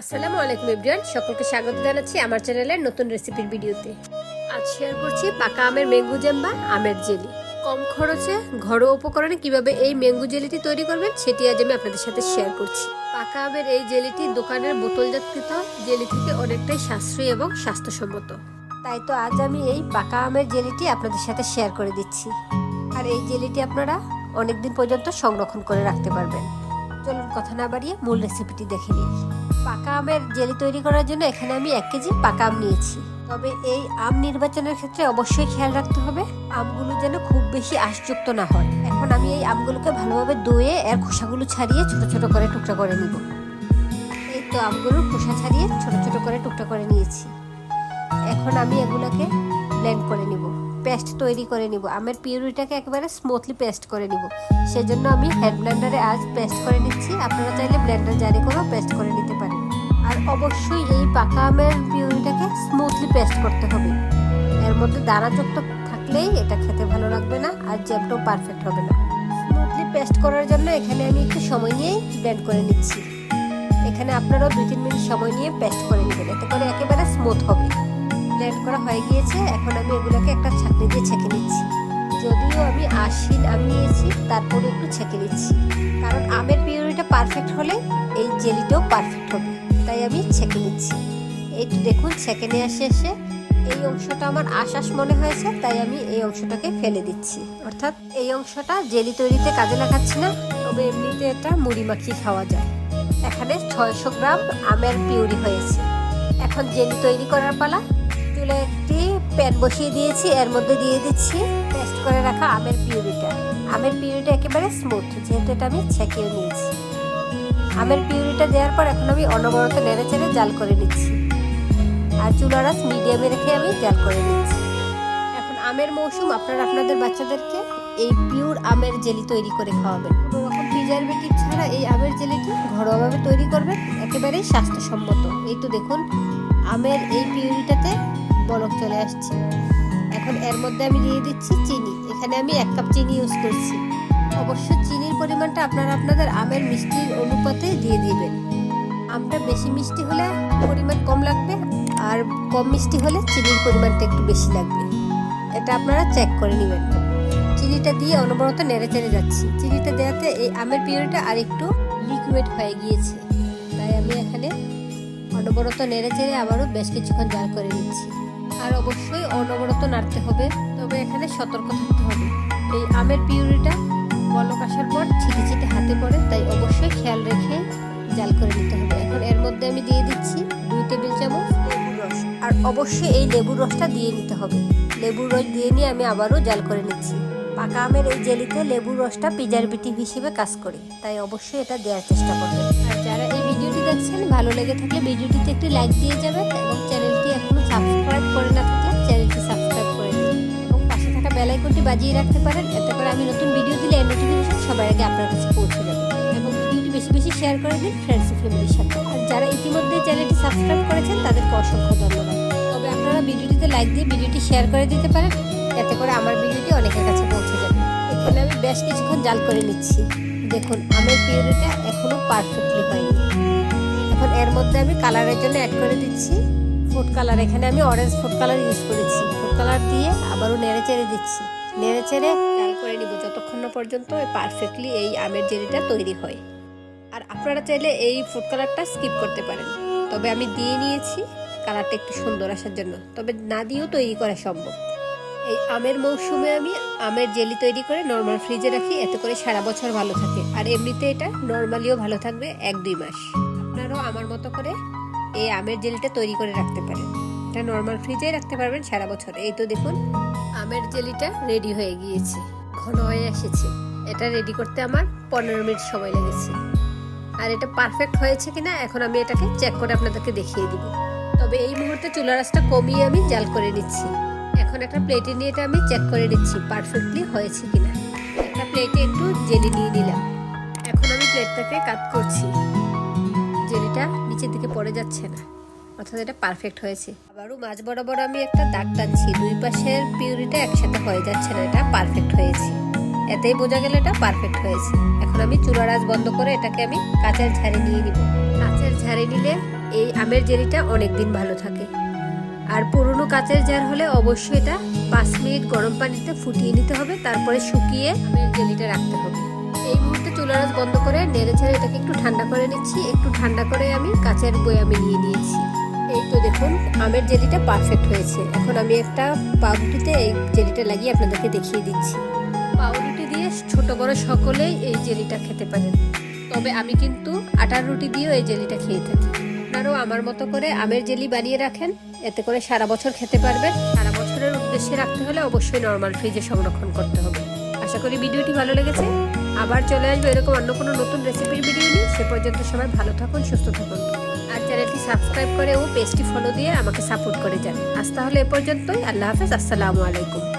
আসসালামু আলাইকুম, এভরিওয়ান। সকলকে স্বাগত জানাচ্ছি আমার চ্যানেলের নতুন রেসিপির ভিডিওতে। আজ শেয়ার করছি পাকা আমের ম্যাঙ্গো জ্যাম বা আমের জেলি। কম খরচে ঘরোয়া উপকরণে কীভাবে এই ম্যাঙ্গো জেলিটি তৈরি করবেন, সেটি আজ আমি আপনাদের সাথে শেয়ার করছি। পাকা আমের এই জেলিটি দোকানের বোতলজাতকৃত জেলি থেকে অনেকটাই সাশ্রয়ী এবং স্বাস্থ্যসম্মত। তাই তো আজ আমি এই পাকা আমের জেলিটি আপনাদের সাথে শেয়ার করে দিচ্ছি। আর এই জেলিটি আপনারা অনেকদিন পর্যন্ত সংরক্ষণ করে রাখতে পারবেন। চলুন কথা না বাড়িয়ে মূল রেসিপিটি দেখে নিই। পাকা আমের জেলি তৈরি করার জন্য এখানে আমি এক কেজি পাকা আম নিয়েছি। তবে এই আম নির্বাচনের ক্ষেত্রে অবশ্যই খেয়াল রাখতে হবে, আমগুলো যেন খুব বেশি আশযুক্ত না হয়। এখন আমি এই আমগুলোকে ভালোভাবে ধুয়ে এর খোসাগুলো ছাড়িয়ে ছোট ছোট করে টুকরা করে নিব। এই তো আমগুলোর খোসা ছাড়িয়ে ছোট ছোট করে টুকরা করে নিয়েছি। এখন আমি এগুলোকে ব্লেন্ড করে নিব, পেস্ট তৈরি করে নিব। আমের পিউরিটাকে একেবারে স্মুথলি পেস্ট করে নিব। সেজন্য আমি হ্যান্ড ব্লেন্ডারে আজ পেস্ট করে নিচ্ছি। আপনারা চাইলে ব্লেন্ডার জারি করেও পেস্ট করে নিতে পারেন। আর অবশ্যই এই পাকা আমের পিউরিটাকে স্মুথলি পেস্ট করতে হবে। এর মধ্যে দানাযুক্ত থাকলেই এটা খেতে ভালো লাগবে না আর জ্যামটাও পারফেক্ট হবে না। স্মুথলি পেস্ট করার জন্য এখানে আমি একটু সময় নিয়েই ব্লেন্ড করে নিচ্ছি। এখানে আপনারাও দুই তিন মিনিট সময় নিয়ে পেস্ট করে নেবেন, এতে করে একেবারে স্মুথ হবে। ব্লেন্ড করা হয়ে গিয়েছে, এখন আমি এগুলোকে একটা ছাঁকনি দিয়ে ছেঁকে নিচ্ছি। যদিও আমি আশিন আম নিয়েছি তারপরে একটু ছেঁকে নিচ্ছি। কারণ আমের পিউরিটা পারফেক্ট হলে এই জেলিটাও পারফেক্ট হবে। আমি ছেঁকে নিচ্ছি। এই দেখুন, ছেঁকে নিয়ে শেষে এই অংশটা আমার আশ্বাস মনে হয়েছে, তাই আমি এই অংশটাকে ফেলে দিচ্ছি। অর্থাৎ এই অংশটা জেলি তৈরিতে কাজে লাগাচ্ছি না, তবে এমনিতে এটা মুড়ি মাখিয়ে খাওয়া যায়। এখানে ছয়শো গ্রাম আমের পিউরি হয়েছে। এখন জেলি তৈরি করার পালা। চুলে একটি প্যান বসিয়ে দিয়েছি, এর মধ্যে দিয়ে দিচ্ছি পেস্ট করে রাখা আমের পিউরিটা। আমের পিউরিটা একেবারে স্মুথ, যেহেতু এটা আমি ছেঁকেও নিয়েছি। আমের পিউরিটা দেওয়ার পর এখন আমি অনবরত নেড়ে চেড়ে জাল করে নিচ্ছি। আর চুলারাস মিডিয়ামে রেখে আমি জাল করে নিচ্ছি। এখন আমের মৌসুম, আপনারা আপনাদের বাচ্চাদেরকে এই পিওর আমের জেলি তৈরি করে খাওয়াবেন। রকম প্রিজারভেটিভ ছাড়া এই আমের জেলিটি ঘরোয়াভাবে তৈরি করবেন, একেবারেই স্বাস্থ্যসম্মত। এই তো দেখুন, আমের এই পিউরিটাতে বলক চলে আসছে। এখন এর মধ্যে আমি দিয়ে দিচ্ছি চিনি। এখানে আমি এক কাপ চিনি ইউজ করছি। অবশ্য চিনির পরিমাণটা আপনারা আপনাদের আমের মিষ্টির অনুপাতে দিয়ে দিবেন। আমটা বেশি মিষ্টি হলে পরিমাণ কম লাগবে আর কম মিষ্টি হলে চিনির পরিমাণটা একটু বেশি লাগবে। এটা আপনারা চেক করে নেবেন। চিনিটা দিয়ে অনবরত নেড়ে চেড়ে যাচ্ছি। চিনিটা দেওয়াতে এই আমের পিউরিটা আর একটু লিকুইড হয়ে গিয়েছে। তাই আমি এখানে অনবরত নেড়ে চেড়ে আবারও বেশ কিছুক্ষণ জাল করে নিচ্ছি। আর অবশ্যই অনবরত নাড়তে হবে। তবে এখানে সতর্ক থাকতে হবে। এই আমের পিউরিটা বলক আসার পর ছিটে ছিটে হাতে পড়ে, তাই অবশ্যই খেয়াল রেখে জাল করে নিতে হবে। এখন এর মধ্যে আমি দিয়ে দিচ্ছি দুই টেবিল চামচ লেবুর রস। আর অবশ্যই এই লেবুর রসটা দিয়ে নিতে হবে। লেবুর রস দিয়ে নিয়ে আমি আবারও জাল করে নিচ্ছি। পাকা আমের এই জেলিতে লেবুর রসটা প্রিজারভেটিভ হিসেবে কাজ করে, তাই অবশ্যই এটা দেওয়ার চেষ্টা করবেন আর যারা এই ভিডিওটি দেখছেন, ভালো লেগে থাকলে ভিডিওটিতে একটি লাইক দিয়ে যাবেন এবং চ্যানেলটি এখনও সাবস্ক্রাইব করে না থাকলে চ্যানেলটি সাবস্ক্রাইব করে দিন এবং পাশে থাকা বেল আইকনটি বাজিয়ে রাখতে পারেন, এতে করে আমি নতুন ভিডিও দিলে নোটিফিকেশন সবার আগে আপনার কাছে পৌঁছে যাবে। এবং ভিডিওটি বেশি বেশি শেয়ার করে দিন ফ্রেন্ডস ফ্যামিলির সাথে। আর যারা ইতিমধ্যে চ্যানেলটি সাবস্ক্রাইব করেছেন, তাদেরকে অসংখ্য ধন্যবাদ। তবে আপনারা ভিডিওটিতে লাইক দিয়ে ভিডিওটি শেয়ার করে দিতে পারেন, এতে করে আমার ভিডিওটি অনেকের কাছে পৌঁছে যাবে। এখানে আমি বেশ কিছুক্ষণ জাল করে নিচ্ছি। দেখুন, আমের পিউরিটা এখনও পারফেক্টলি হয়নি। এখন এর মধ্যে আমি কালারের জন্য অ্যাড করে দিচ্ছি। ফুড কালার এখানে আমি অরেঞ্জ ফুড কালার ইউজ করেছি। কালার দিয়ে আবারও নেড়ে চেড়ে দিচ্ছি। নেড়ে চেড়ে জাল করে নিব যতক্ষণ না পর্যন্ত পারফেক্টলি এই আমের জেলিটা তৈরি হয়। আর আপনারা চাইলে এই ফুড কালারটা স্কিপ করতে পারেন। তবে আমি দিয়ে নিয়েছি, কালারটা একটু সুন্দর আসার জন্য। তবে না দিয়েও তৈরি করা সম্ভব। এই আমের মৌসুমে আমি আমের জেলি তৈরি করে নর্মাল ফ্রিজে রাখি, এতে করে সারা বছর ভালো থাকে। আর এমনিতে এটা নর্মালিও ভালো থাকবে এক দুই মাস। আপনারাও আমার মতো করে এই আমের জেলিটা তৈরি করে রাখতে পারেন। এটা নর্মাল ফ্রিজে রাখতে পারবেন সারা বছর। এই তো দেখুন, আমের জেলিটা রেডি হয়ে গিয়েছে। ঘন হয়ে এসেছে। এটা রেডি করতে আমার পনেরো মিনিট সময় লেগেছে। আর এটা পারফেক্ট হয়েছে কিনা, এখন আমি এটাকে চেক করে আপনাদেরকে দেখিয়ে দিব। তবে এই মুহূর্তে চুলা রাসটা কমিয়ে আমি জাল করে নিচ্ছি। এখন একটা প্লেটে নিয়ে এটা আমি চেক করে নিচ্ছি পারফেক্টলি হয়েছে কিনা। একটা প্লেটে একটু জেলি নিয়ে নিলাম। এখন আমি প্লেটটাকে কাট করছি। জেলিটা নিচের দিকে পড়ে যাচ্ছে না। অর্থাৎ এটা পারফেক্ট হয়েছে। আবারও মাঝ বরাবর আমি একটা দাগ টানছি, দুই পাশের পিউরিটা একসাথে হয়ে যাচ্ছে না, এটা পারফেক্ট হয়েছে। এতেই বোঝা গেল এটা পারফেক্ট হয়েছে। এখন আমি চুলার আঁচ বন্ধ করে এটাকে আমি কাঁচের ঝাড়ি নিয়ে নিব। কাঁচের ঝাড়ি নিলে এই আমের জেলিটা অনেক দিন ভালো থাকে। আর পুরনো কাঁচের জার হলে অবশ্যই এটা পাঁচ মিনিট গরম পানিতে ফুটিয়ে নিতে হবে, তারপরে শুকিয়ে আমের জেলিটা রাখতে হবে। এই মুহূর্তে চুলার আঁচ বন্ধ করে নেড়ে ছেড়ে এটাকে একটু ঠান্ডা করে নিচ্ছি। একটু ঠান্ডা করে আমি কাচের আমি নিয়ে নিয়েছি। এই তো দেখুন, আমের জেলিটা পারফেক্ট হয়েছে। এখন আমি একটা পাউরুটিতে এই জেলিটা লাগিয়ে আপনাদেরকে দেখিয়ে দিচ্ছি। পাউরুটি দিয়ে ছোট বড় সকলেই এই জেলিটা খেতে পারেন। তবে আমি কিন্তু আটার রুটি দিয়েও এই জেলিটা খেয়ে থাকি। আপনারাও আমার মতো করে আমের জেলি বানিয়ে রাখেন, এতে করে সারা বছর খেতে পারবেন। সারা বছরের উদ্দেশ্যে রাখতে হলে অবশ্যই নর্মাল ফ্রিজে সংরক্ষণ করতে হবে। আশা করি ভিডিওটি ভালো লেগেছে। আবার চলে আসবে এরকম অন্য কোনো নতুন রেসিপির ভিডিও নিয়ে। সে পর্যন্ত সবাই ভালো থাকুন, সুস্থ থাকুন। আর চ্যানেলটি সাবস্ক্রাইব করে ও পেজটি ফলো দিয়ে আমাকে সাপোর্ট করে যান। আজ তাহলে এ পর্যন্তই। আল্লাহ হাফেজ। আসসালামু আলাইকুম।